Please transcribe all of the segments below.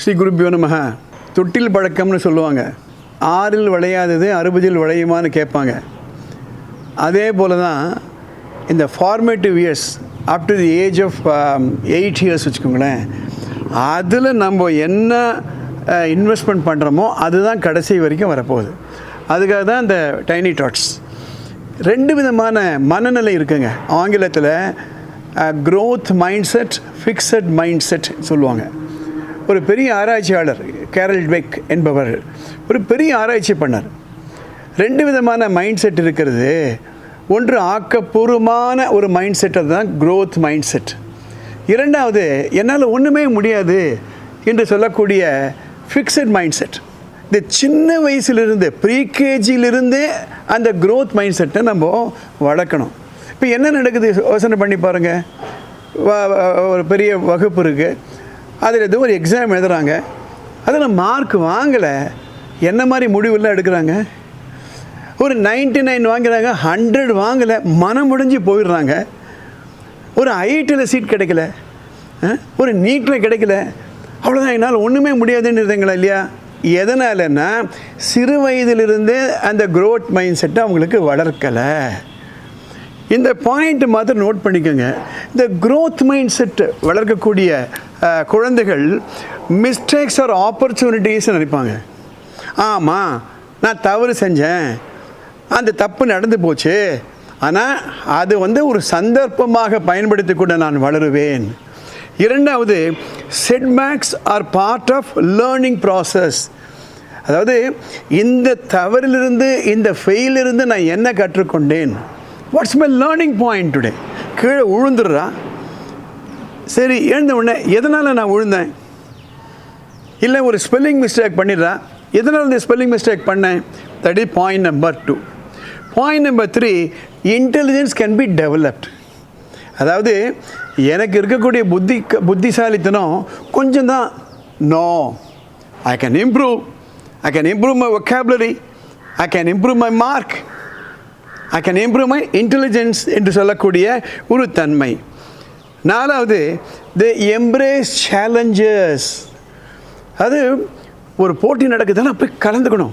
ஸ்ரீ குருபியோ நமக தொட்டில் பழக்கம்னு சொல்லுவாங்க. ஆறில் விளையாதது அறுபதில் விளையுமான்னு கேட்பாங்க. அதே போல தான் இந்த formative years up to the age of eight years வச்சுக்கோங்களேன். அதில் நம்ம என்ன இன்வெஸ்ட்மெண்ட் பண்ணுறோமோ அதுதான் கடைசி வரைக்கும் வரப்போகுது. அதுக்காக தான் இந்த டைனி டாட்ஸ் ரெண்டு விதமான மனநிலை இருக்குங்க. ஆங்கிலத்தில் growth mindset fixed mindset சொல்லுவாங்க. ஒரு பெரிய ஆராய்ச்சியாளர் கேரல் பெக் என்பவர் ஒரு பெரிய ஆராய்ச்சி பண்ணார். ரெண்டு விதமான மைண்ட் செட் இருக்கிறது. ஒன்று ஆக்கப்பூர்வமான ஒரு மைண்ட் செட் அதுதான் க்ரோத் மைண்ட் செட் இரண்டாவது என்னால் ஒன்றுமே முடியாது என்று சொல்லக்கூடிய ஃபிக்ஸட் மைண்ட் செட் இந்த சின்ன வயசுலேருந்து ப்ரீகேஜியிலிருந்தே அந்த க்ரோத் மைண்ட் செட்டை நம்ம வளர்க்கணும். இப்போ என்ன நடக்குது? யோசனை பண்ணி பாருங்கள் ஒரு பெரிய வகுப்பு இருக்குது அதில் ஏதோ ஒரு எக்ஸாம் எழுதுகிறாங்க அதில் மார்க் வாங்கலை. என்ன மாதிரி முடிவுலாம் எடுக்கிறாங்க? ஒரு 99 நைன் வாங்குறாங்க ஹண்ட்ரட் வாங்கலை. மனம் முடிஞ்சு போயிடுறாங்க. ஒரு ஐடியில் சீட் கிடைக்கல. ஒரு நீட்டில் கிடைக்கல. அவ்வளோதான் என்னால் ஒன்றுமே முடியாதுன்னு இருந்தீங்களா இல்லையா? எதனாலன்னா சிறு வயதிலிருந்தே அந்த க்ரோத் மைண்ட் செட்டை அவங்களுக்கு வளர்க்கலை. இந்த பாயிண்ட் மாத்திரம் நோட் பண்ணிக்கோங்க. இந்த க்ரோத் மைண்ட் செட் வளர்க்கக்கூடிய குழந்தைகள் மிஸ்டேக்ஸ் ஆர் ஆப்பர்ச்சுனிட்டிஸ் நினைப்பாங்க. ஆமாம் நான் தவறு செஞ்சேன். அந்த தப்பு நடந்து போச்சு. ஆனால் அது வந்து ஒரு சந்தர்ப்பமாக பயன்படுத்தி கூட நான் வளருவேன். இரண்டாவது setbacks are part of learning process அதாவது இந்த தவறிலிருந்து இந்த ஃபெயிலிருந்து நான் என்ன கற்றுக்கொண்டேன்? What's my learning point today கீழே உழுந்துடுறா. சரி எழுந்த உடனே எதனால் நான் விழுந்தேன் இல்லை ஒரு ஸ்பெல்லிங் மிஸ்டேக் பண்ணிடுறா எதனால் இந்த ஸ்பெல்லிங் மிஸ்டேக் பண்ணேன்? That is point number two point number three intelligence can be developed அதாவது எனக்கு இருக்கக்கூடிய புத்தி புத்திசாலித்தனம் கொஞ்சம் தான் no I can improve I can improve my vocabulary I can improve my mark I can improve my intelligence என்று சொல்லக்கூடிய ஒரு தன்மை. நாலாவது தி எம்ப்ரேஸ் சேலஞ்சஸ் அது ஒரு போட்டி நடக்குதுன்னா போய் கலந்துக்கணும்.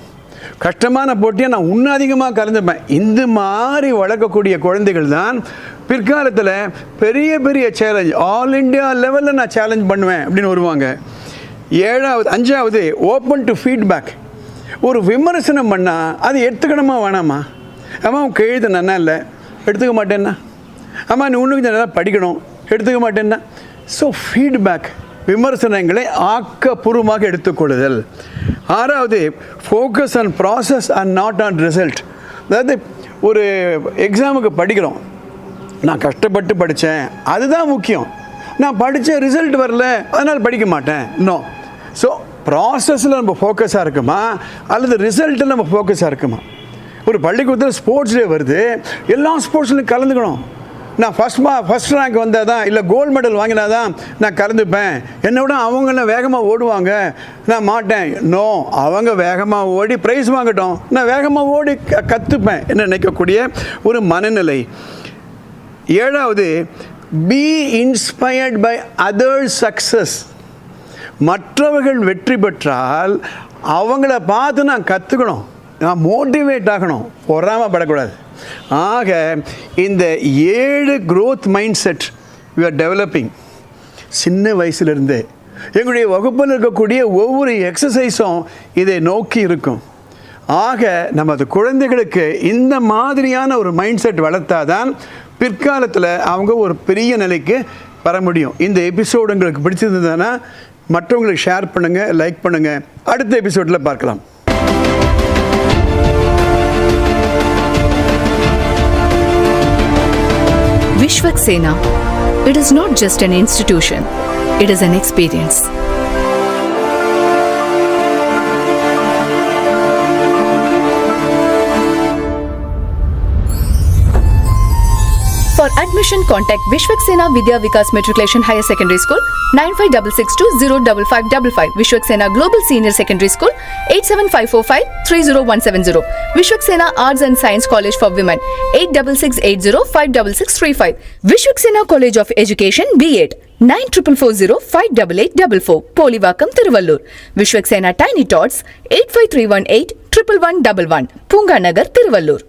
கஷ்டமான போட்டியை நான் இன்னும் அதிகமாக கலந்துப்பேன். இந்த மாதிரி வளர்க்கக்கூடிய குழந்தைகள் தான் பிற்காலத்தில் பெரிய பெரிய சேலஞ்ச் ஆல் இண்டியா லெவலில் நான் சேலஞ்ச் பண்ணுவேன் அப்படின்னு வருவாங்க. ஏழாவது அஞ்சாவது ஓப்பன் டு ஃபீட்பேக் ஒரு விமர்சனம் பண்ணால் அது எடுத்துக்கணுமா வேணாமா? ஆமாம் உன் எழுத இல்லை? எடுத்துக்க மாட்டேன்னா? ஆமாம் நீ இன்னும் கொஞ்சம் நல்லா படிக்கணும். எடுத்துக்க மாட்டேன்னா. ஸோ ஃபீட்பேக் விமர்சனங்களை ஆக்கப்பூர்வமாக எடுத்துக்கொள்ளுதல். ஆறாவது focus on process and not on result அதாவது ஒரு எக்ஸாமுக்கு படிக்கிறோம். நான் கஷ்டப்பட்டு படித்தேன். அதுதான் முக்கியம். நான் படித்த ரிசல்ட் வரல அதனால் படிக்க மாட்டேன். நோ ஸோ ப்ராசஸில் நம்ம ஃபோக்கஸாக இருக்குமா? அல்லது ரிசல்ட்டில் நம்ம ஃபோக்கஸாக இருக்குமா? ஒரு பள்ளிக்கூடத்தில் ஸ்போர்ட்ஸ் டே வருது. எல்லா ஸ்போர்ட்ஸ்லையும் கலந்துக்கணும். நான் ஃபஸ்ட் மா ஃபஸ்ட் ரேங்க் வந்தால் தான் இல்லை கோல்டு மெடல் வாங்கினா தான் நான் கலந்துப்பேன் என்னை விட வேகமாக ஓடுவாங்க? நான் மாட்டேன். நோ அவங்க வேகமாக ஓடி ப்ரைஸ் வாங்கட்டும். நான் வேகமாக ஓடி க கற்றுப்பேன் என்ன நினைக்கக்கூடிய ஒரு மனநிலை. ஏழாவது be inspired by other success மற்றவர்கள் வெற்றி பெற்றால் அவங்கள பார்த்து நான் கற்றுக்கணும் நான் மோட்டிவேட் ஆகணும். பொறாமப்படக்கூடாது. ஆக இந்த ஏழு growth mindset we are developing சின்ன வயசுலேருந்தே எங்களுடைய வகுப்பில் இருக்கக்கூடிய ஒவ்வொரு எக்ஸசைஸும் இதை நோக்கி இருக்கும். ஆக நமது குழந்தைகளுக்கு இந்த மாதிரியான ஒரு மைண்ட் செட் வளர்த்தாதான் பிற்காலத்தில் அவங்க ஒரு பெரிய நிலைக்கு வர முடியும். இந்த எபிசோடு உங்களுக்கு பிடிச்சிருந்ததுன்னா மற்றவங்களுக்கு ஷேர் பண்ணுங்கள் லைக் பண்ணுங்கள் அடுத்த எபிசோடில் பார்க்கலாம். Vishwak Sena. It is not just an institution, it is an experience. For admission, contact Vishwak Sena Vidya Vikas Matriculation Higher Secondary School 95662 Vishwak Sena Global Senior Secondary School 87545 Vishwak Sena Arts and Science College for Women 86680 Vishwak Sena College of Education B8 9440-58844 Polivakam Tiruvallur. Vishwak Sena Tiny Tots 85318-111 Punganagar Tiruvallur.